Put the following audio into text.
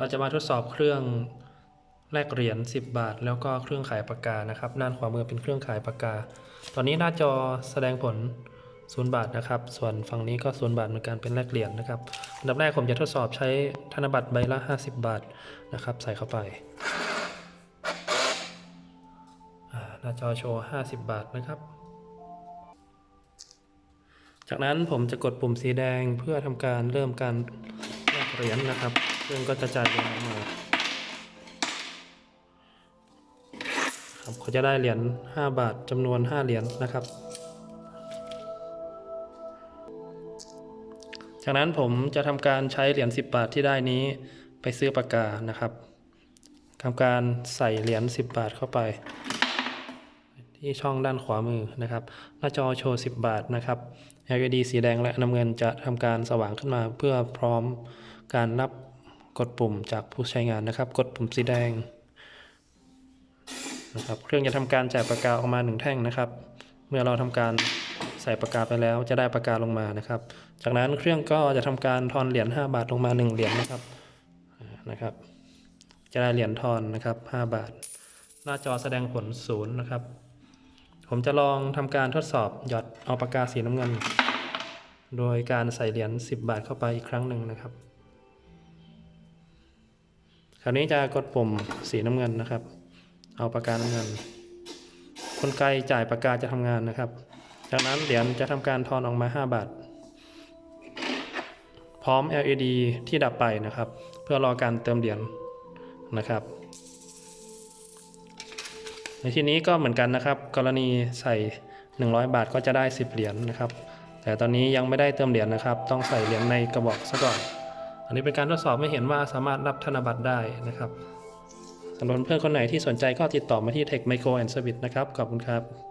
เราจะมาทดสอบเครื่องแลกเหรียญ10 บาท แล้วก็เครื่องขายปากกานะครับด้านขวามือเป็นเครื่องขายปากกา ตอนนี้หน้าจอแสดงผล0บาทนะครับ ส่วนฝั่งนี้ก็0บาทเหมือนกันเป็นแลกเหรียญนะครับอันดับแรกผมจะทดสอบใช้ธนบัตรใบละ 50 บาทนะครับ ใส่เข้าไปหน้าจอโชว์ 50 บาทนะครับ จากนั้นผมจะกดปุ่มสีแดงเพื่อทำการเริ่มการ เหรียญนะครับเครื่องก็จะจ่ายเหรียญออกมาครับเขาจะได้เหรียญ5บาทจำนวน 5 เหรียญนะครับ จากนั้นผมจะทำการใช้เหรียญ10 บาทที่ได้นี้ไปซื้อปากกานะครับทำการใส่เหรียญ10 บาทเข้าไป ที่ช่องด้านขวามือนะครับ หน้าจอโชว์ 10 บาทนะครับ LED สีแดงและน้ำเงินจะทำการสว่างขึ้นมาเพื่อพร้อมการรับกดปุ่มจากผู้ใช้งานนะครับ กดปุ่มสีแดงนะครับ เครื่องจะทำการจ่ายปากกาออกมาหนึ่งแท่งนะครับ เมื่อเราทำการใส่ปากกาไปแล้วจะได้ปากกาลงมานะครับ จากนั้นเครื่องก็จะทำการทอนเหรียญ5บาทลงมา 1 เหรียญนะครับนะครับ จะได้เหรียญทอนนะครับ5บาท หน้าจอแสดงผลศูนย์นะครับ ผมจะลองทำการทดสอบหยอดเอาปากกาสีน้ำเงิน โดยการใส่เหรียญ10 บาทเข้าไปอีกครั้งหนึ่งนะครับ คราวนี้จะกดปุ่มสีน้ำเงินนะครับ เอาปากกาน้ำเงินกลไกจ่ายปากกาจะทำงานนะครับ จากนั้นเหรียญจะทำการทอนออกมา 5 บาท พร้อม LED ที่ดับไปนะครับ เพื่อรอการเติมเหรียญนะครับ ในที่นี้ก็เหมือนกันนะครับ กรณีใส่ 100 บาทก็จะได้ 10 เหรียญนะครับ แต่ตอนนี้ยังไม่ได้เติมเหรียญนะครับ ต้องใส่เหรียญในกระบอกซะก่อน อันนี้เป็นการทดสอบไม่เห็นว่าสามารถรับธนบัตรได้นะครับสำหรับเพื่อนคนไหนที่สนใจก็ติดต่อมาที่ Tech Micro and Service นะครับขอบคุณครับ